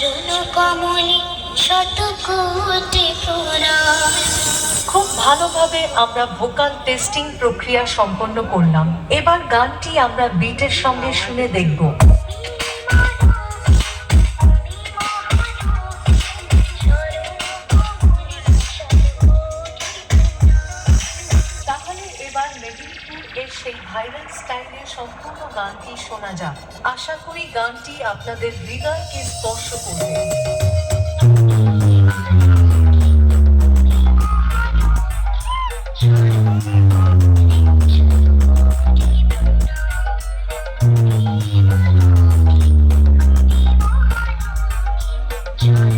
চরণ কমলে শত কোটি খুব ভালোভাবে আমরা ভোকাল টেস্টিং প্রক্রিয়া সম্পন্ন করলাম। এবার গানটি আমরা বিটের সঙ্গে শুনে দেখব। এবার মেদিনীপুর এর সেই ভাইরাল স্টাইলে সম্পূর্ণ গানটি শোনা যাক। আশা করি গানটি আপনাদের হৃদয়কে স্পর্শ করবে। চরণ কমলে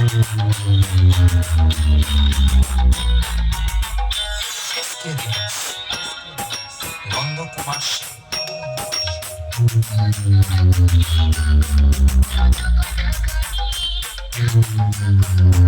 প্রণাম নন্দ